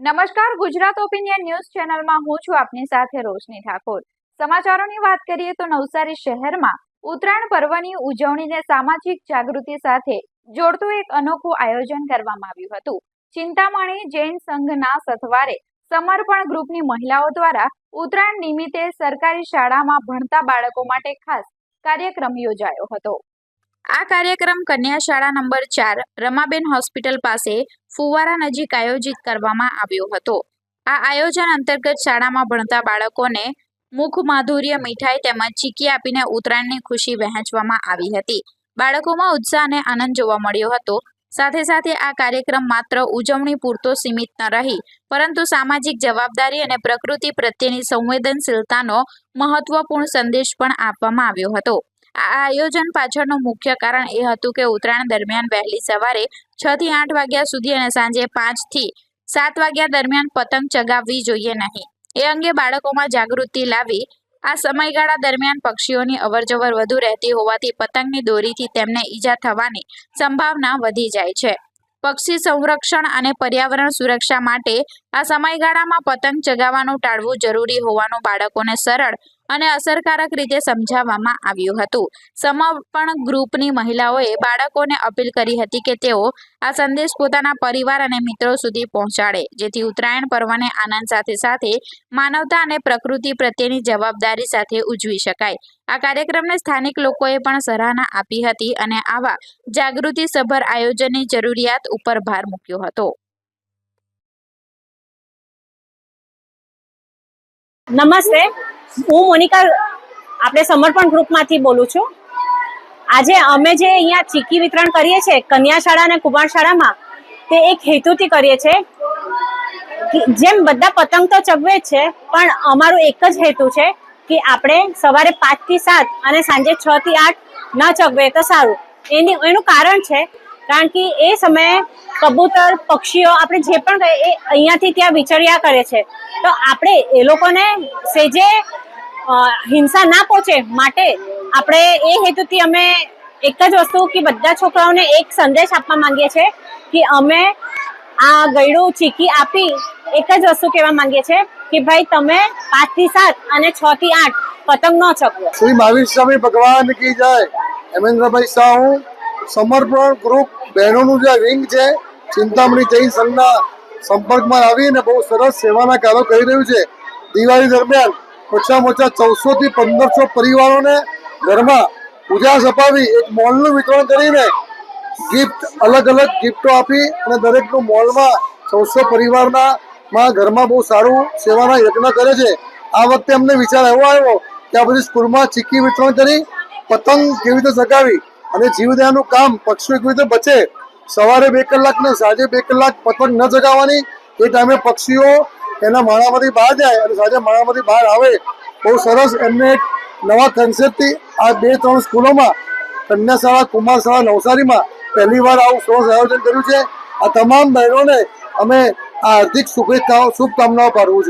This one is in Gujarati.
નમસ્કાર, ગુજરાત ઓપિનિયન ન્યૂઝ ચેનલમાં હું છું આપની સાથે રોશની ઠાકોર. સમાચારોની વાત કરીએ તો નવસારી શહેરમાં ઉત્તરાયણ પર્વની ઉજવણીને સામાજિક જાગૃતિ સાથે જોડતું એક અનોખું આયોજન કરવામાં આવ્યું હતું. ચિંતામણી જૈન સંઘના સથવારે સમર્પણ ગ્રુપની મહિલાઓ દ્વારા ઉત્તરાયણ નિમિત્તે સરકારી શાળામાં ભણતા બાળકો માટે ખાસ કાર્યક્રમ યોજાયો હતો. આ કાર્યક્રમ કન્યા શાળા નંબર ચાર, રમાબેન હોસ્પિટલ પાસે ફુવારા નજીક આયોજિત કરવામાં આવ્યો હતો. આ આયોજન અંતર્ગત શાળામાં ભણતા બાળકોને મુખ માધુર્ય, મીઠાઈ તેમજ ચીકી આપીને ઉત્તરાયણની ખુશી વહેંચવામાં આવી હતી. બાળકોમાં ઉત્સાહ અને આનંદ જોવા મળ્યો હતો. સાથે સાથે આ કાર્યક્રમ માત્ર ઉજવણી પૂરતો સીમિત ન રહી, પરંતુ સામાજિક જવાબદારી અને પ્રકૃતિ પ્રત્યેની સંવેદનશીલતાનો મહત્વપૂર્ણ સંદેશ પણ આપવામાં આવ્યો હતો. આયોજન પાછળનું મુખ્ય કારણ એ હતું કે ઉત્તરાયણ દરમિયાન વહેલી સવારે છ થી આઠ વાગ્યા સુધી અને સાંજે પાંચથી સાત વાગ્યા દરમિયાન પતંગ ચગાવવી જોઈએ નહીં. એ અંગે બાળકોમાં જાગૃતિ લાવી આ સમયગાળા દરમિયાન પક્ષીઓની અવરજવર વધુ રહેતી હોવાથી પતંગની દોરીથી તેમને ઈજા થવાની સંભાવના વધી જાય છે. પક્ષી સંરક્ષણ અને પર્યાવરણ સુરક્ષા માટે આ સમયગાળામાં પતંગ ચગાવવાનું ટાળવું જરૂરી હોવાનું બાળકોને સરળ અને અસરકારક રીતે સમજાવવામાં આવ્યું હતું. સમર્પણ ગ્રુપની મહિલાઓએ બાળકોને અપીલ કરી હતી કે તેઓ આ સંદેશ પોતાના પરિવાર અને મિત્રો સુધી પહોંચાડે, જેથી ઉત્તરાયણ પર્વને આનંદ સાથે સાથે માનવતા અને પ્રકૃતિ પ્રત્યેની જવાબદારી સાથે ઉજવી શકાય. આ કાર્યક્રમને સ્થાનિક લોકોએ પણ સરાહના આપી હતી અને આવા જાગૃતિસભર આયોજનની જરૂરિયાત ઉપર ભાર મૂક્યો હતો. નમસ્તે. હું મોનિકા, આપણે સમર્પણ ગ્રુપમાંથી બોલું છું. આજે અમે જે અહીંયા ચીકી વિતરણ કરીએ છીએ કન્યા શાળા અને કુમાર શાળામાં તે એક હેતુથી કરીએ છીએ જેમ બધા પતંગ તો ચગવે જ છે, પણ અમારું એક જ હેતુ છે કે આપણે સવારે પાંચથી સાત અને સાંજે છ થી આઠ ન ચગવે તો સારું. એની, એનું કારણ છે કારણ કે એ સમયે કબૂતર, પક્ષીઓ આપણે જે પણ એ અહીંયાથી ત્યાં વિચર્યા કરે છે. તો આપણે એ લોકોને સેજે હિંસા ના પહોંચે માટે આપણે એ હેતુથી અમે એક જ વસ્તુ કે બધા છોકરાઓને એક સંદેશ આપવા માંગીએ છીએ કે અમે આ ગયડું ચીકી આપી એક જ વસ્તુ કહેવા માંગીએ છીએ કે ભાઈ તમે પાંચથી સાત અને છ થી આઠ પતંગ ન ચકવો શ્રી મહાવીર સ્વામી ભગવાન કી જય? હેમેન્દ્રભાઈ શાહ હું. સમર્પણ ગ્રુપ બહેનોનું જે વિંગ છે, ચિંતામણી જૈન સંઘના સંપર્કમાં આવીને બહુ સરસ સેવાના કાર્યો કરી રહ્યું છે. દિવાળી દરમિયાન ઓછામાં ઓછા ચૌદસો થી પંદરસો પરિવારોને ઘરમાં પૂજા અપાવી એક મોલનું વિતરણ કરીને ગિફ્ટ અલગ અલગ ગિફ્ટો આપી અને દરેકનું મોલમાં ચૌદસો પરિવારના માં ઘરમાં બહુ સારું સેવાના યજ્ઞ કરે છે. આ વખતે અમને વિચાર એવો આવ્યો કે આ બધી સ્કૂલમાં ચીક્કી વિતરણ કરી પતંગ કેવી રીતે ચગાવી અને જીવદયાનું કામ પક્ષીઓ કેવી રીતે બચે. સવારે બે કલાક ને સાંજે બે કલાક પતંગ ન જગાવવાની એ ટાઈમે પક્ષીઓ એના માળામાંથી બહાર જાય અને સાંજે માળામાંથી બહાર આવે. બહુ સરસ એમને નવા કન્સેપ્ટથી આ બે ત્રણ સ્કૂલોમાં, કન્યાશાળા, કુમારશાળા, નવસારીમાં પહેલી વાર આવું સરસ આયોજન કર્યું છે. આ તમામ બહેનોને અમે આ હાર્દિક શુભેચ્છાઓ, શુભકામનાઓ પાઠવું છું.